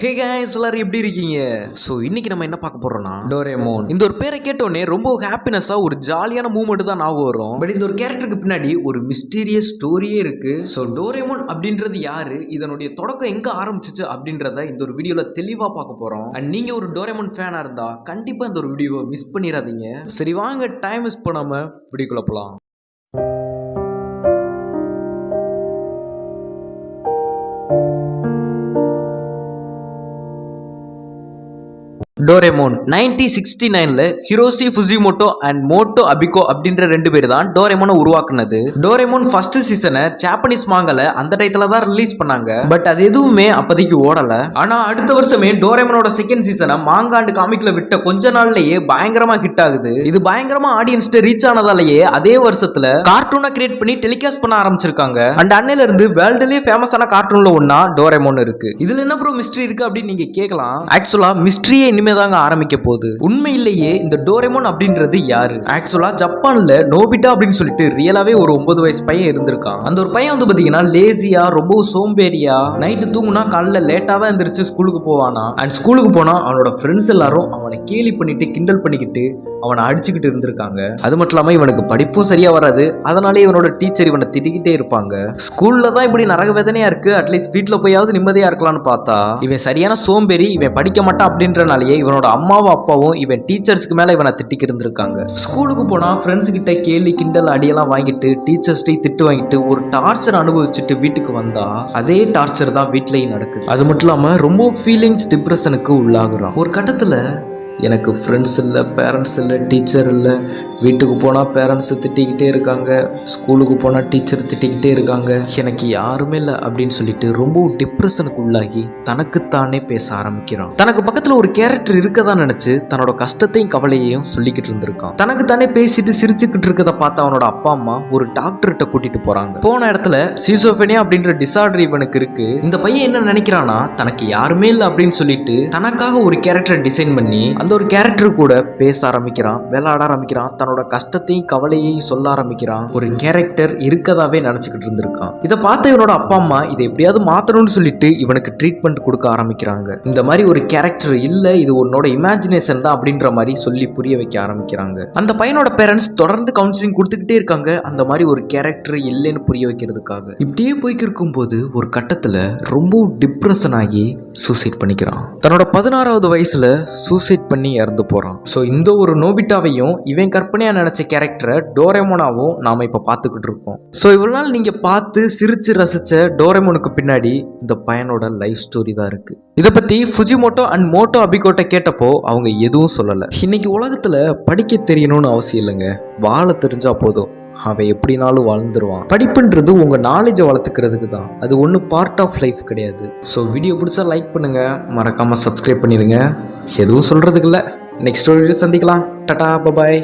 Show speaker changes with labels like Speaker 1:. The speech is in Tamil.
Speaker 1: ஹே guys எல்லாரும் எப்படி இருக்கீங்க? ஸோ இன்னைக்கு நம்ம என்ன பார்க்க போறோம்னா டோரேமோன் இந்த ஒரு பேரை கேட்டோடனே ரொம்ப ஹாப்பினஸாக ஒரு ஜாலியான மூமெண்ட் தான் ஞாபகம் வரும். பட் இந்த ஒரு கேரக்டருக்கு பின்னாடி ஒரு மிஸ்டீரியஸ் ஸ்டோரியே இருக்கு. ஸோ டோரேமோன் அப்படின்றது யாரு? இதனுடைய தொடக்கம் எங்க ஆரம்பிச்சிச்சு அப்படின்றத இந்த ஒரு வீடியோவில் தெளிவாக பார்க்க போறோம். அண்ட் நீங்க ஒரு டோரேமோன் ஃபேனாக இருந்தா கண்டிப்பாக இந்த ஒரு வீடியோவை மிஸ் பண்ணிடாதீங்க சரி வாங்க டைம் மிஸ் பண்ணாம வீடியோக்குள்ள போலாம். டோரேமோன். நைன்டீன் சிக்ஸ்டி நைன்ல ஹிரோசி ஃபுஜிமோட்டோ அண்ட் மோட்டோ அபிகோ அப்படின்ற ரெண்டு பேர் தான் டோரேமோனை உருவாக்குனது. டோரேமோன் ஃபர்ஸ்ட் சீசனை ஜாப்பனீஸ் மாங்கல அந்த டயத்துல தான் ரிலீஸ் பண்ணாங்க. பட் அது எதுவுமே அப்போதைக்கு ஓடல. ஆனா அடுத்த வருஷமே டோரேமோனோட செகண்ட் சீசனை மாங்காண்டு காமிக்ல விட்ட கொஞ்ச நாள்லயே பயங்கரமா ஹிட் ஆகுது. இது பயங்கரமா ஆடியன்ஸ்ட்டு ரீச் ஆனதாலேயே அதே வருஷத்துல கார்ட்டூனை கிரியேட் பண்ணி டெலிகாஸ்ட் பண்ண ஆரம்பிச்சிருக்காங்க. அண்ட் அன்னையில இருந்து வேர்ல்டுலயே ஃபேமஸான கார்ட்டூன்ல ஒன்னா டோரேமோன் இருக்கு. இதுல என்ன ப்ரோ மிஸ்ட்ரி இருக்கு அப்படின்னு நீங்க கேட்கலாம் ஆக்சுவலா மிஸ்ட்ரியே இனிமே தாங்க ஆரம்பிக்க போகுது. உண்மையிலேயே இந்த டோரேமோன் அப்படின்றது யாரு? ஆக்சுவலா ஜப்பான்ல நோபிட்டா அப்படின்னு சொல்லிட்டு ரியலாவே ஒரு ஒன்பது வயசு பையன் இருந்திருக்கான். அந்த ஒரு பையன் வந்து பாத்தீங்கன்னா லேசியா ரொம்ப சோம்பேறியா நைட்டு தூங்குனா காலைல லேட்டா எந்திரிச்சு ஸ்கூலுக்கு போவானா. அண்ட் ஸ்கூலுக்கு போனா அவனோட ஃப்ரெண்ட்ஸ் எல்லாரும் அவனை கேலி பண்ணிட்டு கிண்டல் பண்ணிக்கிட்டு அவனை அடிச்சுக்கிட்டு இருந்திருக்காங்க. அது மட்டும் இல்லாம இவனுக்கு படிப்பும் சரியா வராது. அதனாலே இவனோட டீச்சர் இவனை திட்டிக்கிட்டே இருப்பாங்க. ஸ்கூல்ல தான் இப்படி நரக வேதனையா இருக்கு. அட்லீஸ்ட் வீட்டுல போயாவது நிம்மதியா இருக்கலாம்னு பார்த்தா இவன் சரியான சோம்பேறி இவன் படிக்க மாட்டான் அப்படின்றனாலேயே இவனோட அம்மாவும் அப்பாவும் இவன் டீச்சர்ஸ்க்கு மேல இவனை திட்டிக்கு இருந்திருக்காங்க. ஸ்கூலுக்கு போனா ஃப்ரெண்ட்ஸ் கிட்ட கேலி கிண்டல் அடியெல்லாம் வாங்கிட்டு டீச்சர்ஸ்டையும் திட்டு வாங்கிட்டு ஒரு டார்ச்சர் அனுபவிச்சுட்டு வீட்டுக்கு வந்தா அதே டார்ச்சர் தான் வீட்லயும் நடக்குது. அது மட்டும் இல்லாம ரொம்ப ஃபீலிங்ஸ் டிப்ரெஷனுக்கு உள்ளாகுறான். ஒரு கட்டத்துல எனக்கு ஃப்ரெண்ட்ஸ் இல்லை பேரண்ட்ஸ் இல்லை டீச்சர் இல்லை. வீட்டுக்கு போனால் பேரண்ட்ஸு திட்டிக்கிட்டே இருக்காங்க. ஸ்கூலுக்கு போனால் டீச்சர் திட்டிக்கிட்டே இருக்காங்க. எனக்கு யாருமே இல்லை அப்படின்னு சொல்லிட்டு ரொம்ப டிப்ரெஷனுக்கு உள்ளாகி தனக்கு தனக்குத்தானே பேச ஆரம்பிக்கிறான். தனக்கு பக்கத்தில் ஒரு கேரக்டர் இருக்கதான் நினச்சி தன்னோட கஷ்டத்தையும் கவலையையும் சொல்லிக்கிட்டு இருந்திருக்கான். தனக்கு தானே பேசிட்டு சிரிச்சுக்கிட்டு இருக்கதை பார்த்து அவனோட அப்பா அம்மா ஒரு டாக்டர்கிட்ட கூட்டிட்டு போறாங்க. போன இடத்துல சீசோபெனியா அப்படின்ற டிசார்டர் இவனுக்கு இருக்கு. இந்த பையன் என்ன நினைக்கிறானா தனக்கு யாருமே இல்லை அப்படின்னு சொல்லிட்டு தனக்காக ஒரு கேரக்டரை டிசைன் பண்ணி அந்த ஒரு கேரக்டர் கூட பேச ஆரம்பிக்கிறான் விளையாட ஆரம்பிக்கிறான் தன்னோட கஷ்டத்தையும் கவலையையும் சொல்ல ஆரம்பிக்கிறான். ஒரு கேரக்டர் இருக்கதாவே நினைச்சுக்கிட்டு இருந்திருக்கான். இதை பார்த்த இவனோட அப்பா அம்மா இதை எப்படியாவது மாத்தணும்னு சொல்லிட்டு இவனுக்கு ட்ரீட்மெண்ட் கொடுக்க காமிக்கிறாங்க. இந்த மாதிரி ஒரு கேரக்டர் இல்ல இது உன்னோட இமேஜினேஷன் தான் அப்படின்ற மாதிரி சொல்லி புரிய வைக்க ஆரம்பிக்கிறாங்க. அந்த பையனோட பேரண்ட்ஸ் தொடர்ந்து கவுன்சிலிங் கொடுத்துக்கிட்டே இருக்காங்க. அந்த மாதிரி ஒரு கேரக்டர் இல்லைன்னு புரிய வைக்கிறதுக்காக. இப்படியே போய்க்கு இருக்கும்போது ஒரு கட்டத்துல ரொம்ப டிப்ரெஷன் ஆகி சூசைட் பண்ணிக்கிறான். தன்னோட பதினாறாவது வயசுல சூசைட் பண்ணி இறந்து போறான். ஸோ இந்த ஒரு நோபிட்டாவையும் இவன் கற்பனையா நினைச்ச கேரக்டரை டோரேமோனாவும் நாம இப்ப பார்த்துக்கிட்டு இருக்கோம். ஸோ இவ்வளவு நாள் நீங்க பார்த்து சிரிச்சு ரசிச்ச டோரேமோனுக்கு பின்னாடி இந்த பையனோட லைஃப் ஸ்டோரி தான் இருக்கு. இதை பத்தி ஃபுஜிமோட்டோ அண்ட் மோட்டோ அபிகோட்டை கேட்டப்போ அவங்க எதுவும் சொல்லலை. இன்னைக்கு உலகத்துல படிக்க தெரியணும்னு அவசியம் இல்லைங்க. வாழ தெரிஞ்சா போதும். அவன் எப்படினாலும் வாழ்ந்துருவான். படிப்புன்றது உங்கள் நாலேஜை வளர்த்துக்கிறதுக்கு தான். அது ஒன்றும் பார்ட் ஆஃப் லைஃப் கிடையாது. ஸோ வீடியோ பிடிச்சா லைக் பண்ணுங்கள் மறக்காமல் சப்ஸ்கிரைப் பண்ணிடுங்க எதுவும் சொல்கிறதுக்கு இல்லை. நெக்ஸ்ட் வீடியோ சந்திக்கலாம். Tata bye bye